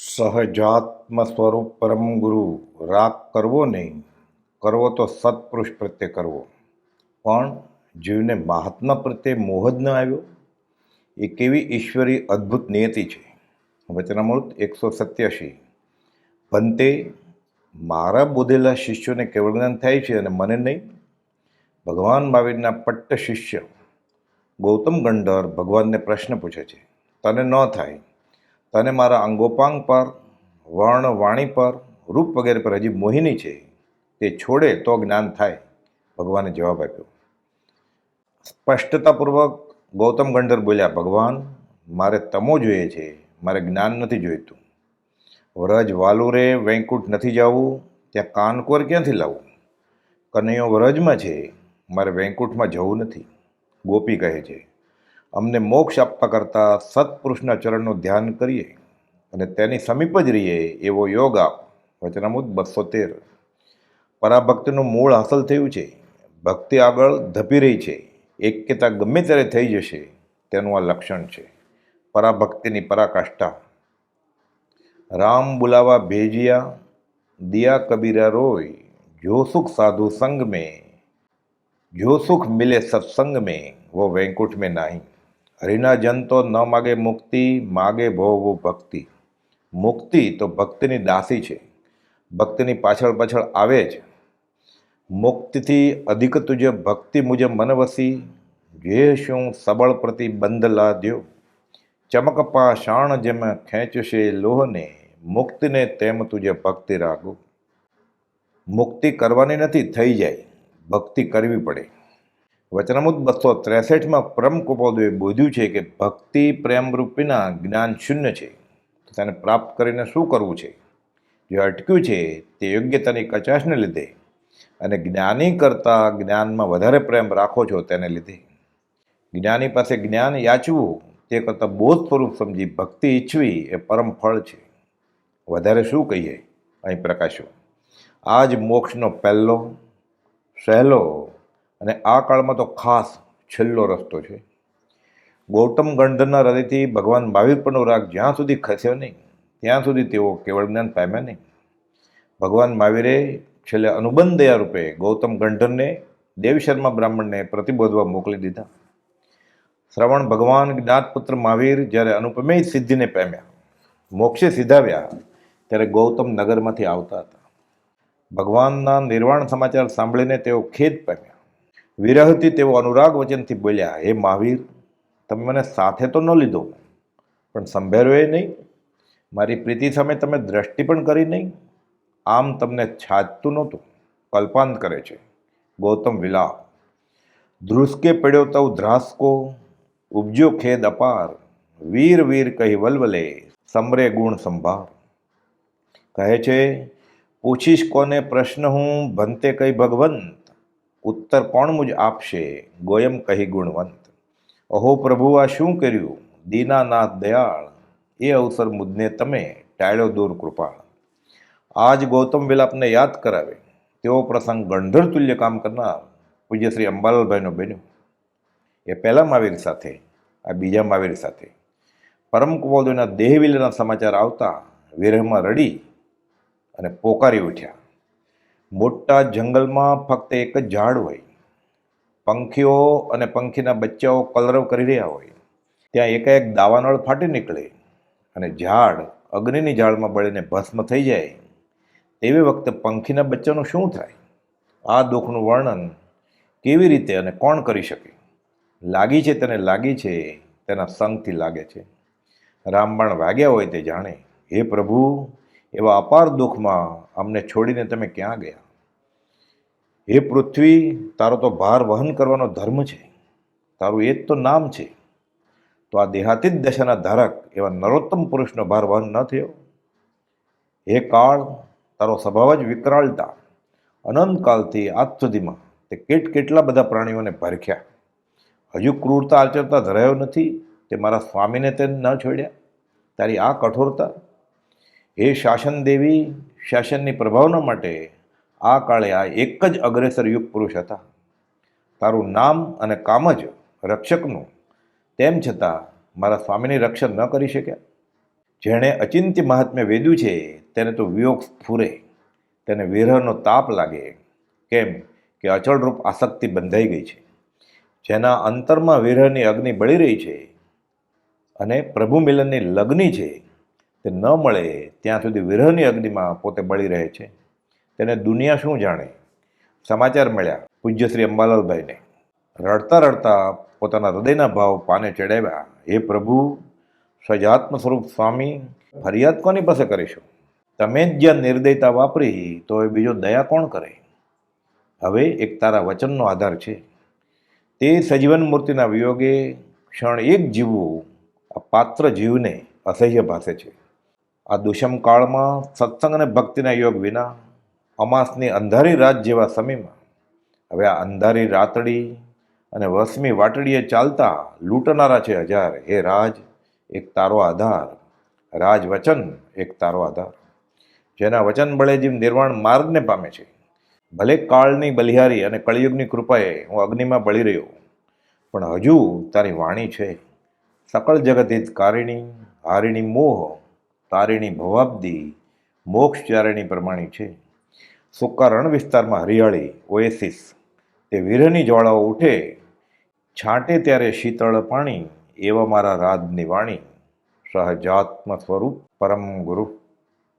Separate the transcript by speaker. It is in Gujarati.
Speaker 1: સહજાત્મ સ્વરૂપ પરમ ગુરુ રાગ કરવો નહીં, કરવો તો સત્પુરુષ પ્રત્યે કરવો. પણ જીવને મહાત્મા પ્રત્યે મોહ જ ન આવ્યો. એ કેવી ઈશ્વરી અદ્ભુત નિયતિ છે. વચનામૃત એકસો સત્યાસી ભંતે મારા બોધેલા શિષ્યોને કેવળ જ્ઞાન થાય છે અને મને નહીં? ભગવાન મહાવીરના પટ્ટ શિષ્ય ગૌતમ ગંડર ભગવાનને પ્રશ્ન પૂછે છે. તને ન થાય. તને મારા અંગોપાંગ પર વર્ણ વાણી પર, રૂપ વગેરે પર હજી મોહિની છે. તે છોડે તો જ્ઞાન થાય. ભગવાને જવાબ આપ્યો. સ્પષ્ટતાપૂર્વક ગૌતમ ગંડર બોલ્યા, ભગવાન, મારે તમો જોઈએ છે. મારે જ્ઞાન નથી જોઈતું. વ્રજ વાલુરે વૈકુંઠ નથી જવું. ત્યાં કાનકોર ક્યાંથી લાવવું કનૈયો વ્રજમાં છે. મારે વૈકુંઠમાં જવું નથી. ગોપી કહે છે અમને મોક્ષ આપવા કરતાં સત્પુરુષના ચરણનું ધ્યાન કરીએ અને તેની સમીપ જ રહીએ એવો યોગ આપ વચનામૃત બસો તેર પરાભક્તિનું મૂળ હાંસલ થયું છે ભક્તિ આગળ ધપી રહી છે એક્યતા ગમે ત્યારે થઈ જશે તેનું આ લક્ષણ છે પરાભક્તિની પરાકાષ્ઠા રામ બુલાવા ભેજિયા દિયા કબીરા રોય જો સુખ સાધુ સંગ में जो सुख मिले सत्संग में वो वैकुंठ में नहीं હરિના જન તો ન માગે મુક્તિ, માગે ભો ભક્તિ. મુક્તિ તો ભક્તિની દાસી છે. ભક્તિની પાછળ પાછળ આવે જ. મુક્તિથી અધિક તુજે ભક્તિ મુજબ મન વસી જે શું સબળ પ્રતિ બંધ લાદ્યો. ચમક પાષાણ જેમ ખેંચશે લોહને. મુક્તિને તેમ તુજે ભક્તિ રાખો મુક્તિ કરવાની નથી, થઈ જાય. ભક્તિ કરવી પડે. વચનામૃત બસો ત્રેસઠમાં પરમ કૃપાદુએ બોધ્યું છે કે ભક્તિ પ્રેમરૂપીના જ્ઞાન શૂન્ય છે. તેને પ્રાપ્ત કરીને શું કરવું છે? જે અટક્યું છે તે યોગ્યતાની કચાશને લીધે અને જ્ઞાની કરતાં જ્ઞાનમાં વધારે પ્રેમ રાખો છો તેને લીધે. જ્ઞાની પાસે જ્ઞાન યાચવું, તે કરતાં બોધ સ્વરૂપ સમજી ભક્તિ ઈચ્છવી એ પરમ ફળ છે. વધારે શું કહીએ? અહીં પ્રકાશો. આ જ મોક્ષનો પહેલો સહેલો અને આ કાળમાં તો ખાસ છેલ્લો રસ્તો છે. ગૌતમ ગણધરના હૃદયથી ભગવાન મહાવીર પરનો રાગ જ્યાં સુધી ખસ્યો નહીં, ત્યાં સુધી તેઓ કેવળ જ્ઞાન પામ્યા નહીં. ભગવાન મહાવીરે છેલ્લે અનુબંધ દયા રૂપે ગૌતમ ગણધરને દેવ શર્મા બ્રાહ્મણને પ્રતિબોધવા મોકલી દીધા. શ્રવણ ભગવાન જ્ઞાતપુત્ર મહાવીર જ્યારે અનુપમેય સિદ્ધિને પામ્યા, મોક્ષે સિધાવ્યા, ત્યારે ગૌતમ નગરમાંથી આવતા હતા. ભગવાનના નિર્વાણ સમાચાર સાંભળીને તેઓ ખેદ પામ્યા. વિરહથી તેઓ અનુરાગ વચનથી બોલ્યા, હે મહાવીર, તમે મને સાથે તો ન લીધો, પણ સંભેરોએ નહીં. મારી પ્રીતિ સામે તમે દ્રષ્ટિ પણ કરી નહીં. આમ તમને છાજતું નહોતું. કલ્પાંત કરે છે. ગૌતમ વિલાપ. ધ્રુસકે પડ્યો તવ ધ્રાસકો ઉપજ્યો ખેદ અપાર. વીર વીર કહી વલવલે, સમરે ગુણ સંભાર. કહે છે, પૂછીશ કોને પ્રશ્ન હું, ભંતે કઈ ભગવંત. ઉત્તર કોણ મુજ આપશે? ગોયમ કહી ગુણવંત. અહો પ્રભુ, આ શું કર્યું? દીનાનાથ દયાળ, એ અવસર મુદને તમે ટાળ્યો દૂર કૃપાળ. આજ ગૌતમ વિલાપને યાદ કરાવે. તેવો પ્રસંગ ગંધર તુલ્ય કામ કરનાર પૂજ્ય શ્રી અંબાલાલભાઈનો બન્યો. એ પહેલા મહાવીર સાથે, આ બીજા મહાવીર સાથે. પરમ કુવોદોના દેહવિલના સમાચાર આવતા વિરહમાં રડી અને પોકારી ઉઠ્યા. મોટા જંગલમાં ફક્ત એક જ ઝાડ હોય. પંખીઓ અને પંખીના બચ્ચાઓ કલરવ કરી રહ્યા હોય. ત્યાં એકાએક દાવાનળ ફાટી નીકળે અને ઝાડ અગ્નિની ઝાડમાં બળીને ભસ્મ થઈ જાય. તેવી વખતે પંખીના બચ્ચાનું શું થાય? આ દુઃખનું વર્ણન કેવી રીતે અને કોણ કરી શકે? લાગી છે તેને લાગી છે, તેના સંગથી લાગે છે. રામબાણ વાગ્યા હોય તે જાણે, હે પ્રભુ, એવા અપાર દુઃખમાં અમને છોડીને તમે ક્યાં ગયા? હે પૃથ્વી, તારો તો ભાર વહન કરવાનો ધર્મ છે. તારું એ જ તો નામ છે. તો આ દેહાતીત દશાના ધારક એવા નરોત્તમ પુરુષનો ભાર વહન ન થયો. હે કાળ, તારો સ્વભાવ જ વિકરાળતા. અનંતકાલથી આજ સુધીમાં તે કેટ કેટલા બધા પ્રાણીઓને ભરખ્યા. હજુ ક્રૂરતા આચરતા ધરાયો નથી. તે મારા સ્વામીને તે ન છોડ્યા. તારી આ કઠોરતા. હે શાસન દેવી શાસનની પ્રભાવના માટે આ કાળે આ એક જ અગ્રેસર યુગ પુરુષ હતા. તારું નામ અને કામ જ રક્ષકનું. તેમ છતાં મારા સ્વામીની રક્ષણ ન કરી શક્યા. જેણે અચિંત્ય મહાત્મ્ય વેદ્યું છે, તેને તો વિયોગ સ્ફુરે. તેને વિરહનો તાપ લાગે. કેમ કે અચળરૂપ આસક્તિ બંધાઈ ગઈ છે. જેના અંતરમાં વિરહની અગ્નિ બળી રહી છે અને પ્રભુ મિલનની લગ્ની છે તે ન મળે, ત્યાં સુધી વિરહની અગ્નિમાં પોતે બળી રહે છે. તેને દુનિયા શું જાણે? સમાચાર મળ્યા પૂજ્ય શ્રી અંબાલાલભાઈને. રડતા રડતા પોતાના હૃદયના ભાવ પાને ચડાવ્યા. હે પ્રભુ સજાત્મ સ્વરૂપ સ્વામી, ફરિયાદ કોની પાસે કરીશું? તમે જ જ્યાં નિર્દયતા વાપરી તો એ બીજો દયા કોણ કરે? હવે એક તારા વચનનો આધાર છે. તે સજીવન મૂર્તિના વિયોગે ક્ષણ એક જીવવું આ પાત્ર જીવને અસહ્ય ભાસે છે. આ દુષમ કાળમાં સત્સંગ અને ભક્તિના યોગ વિના અમાસની અંધારી રાત જેવા સમયમાં. હવે આ અંધારી રાતડી અને વસમી વાટડીએ ચાલતા લૂંટનારા છે હજાર. હે રાજ, એક તારો આધાર. રાજ વચન એક તારો આધાર. જેના વચન બળે જીવ નિર્વાણ માર્ગને પામે છે. ભલે કાળની બલિહારી અને કળિયુગની કૃપાએ હું અગ્નિમાં બળી રહ્યો પણ હજુ તારી વાણી છે. સકળ જગતિત કારિણી, હારિણી મોહ, તારિણી ભવાબ્દી, મોક્ષ ચારિણી પ્રમાણી છે. સૂકા રણ વિસ્તારમાં હરિયાળી, ઓએસિસ તે વીરની જ્વાળાઓ ઉઠે, છાંટે ત્યારે શીતળ પાણી, એવા મારા રાજની વાણી, સહજાત્મ સ્વરૂપ પરમ ગુરુ.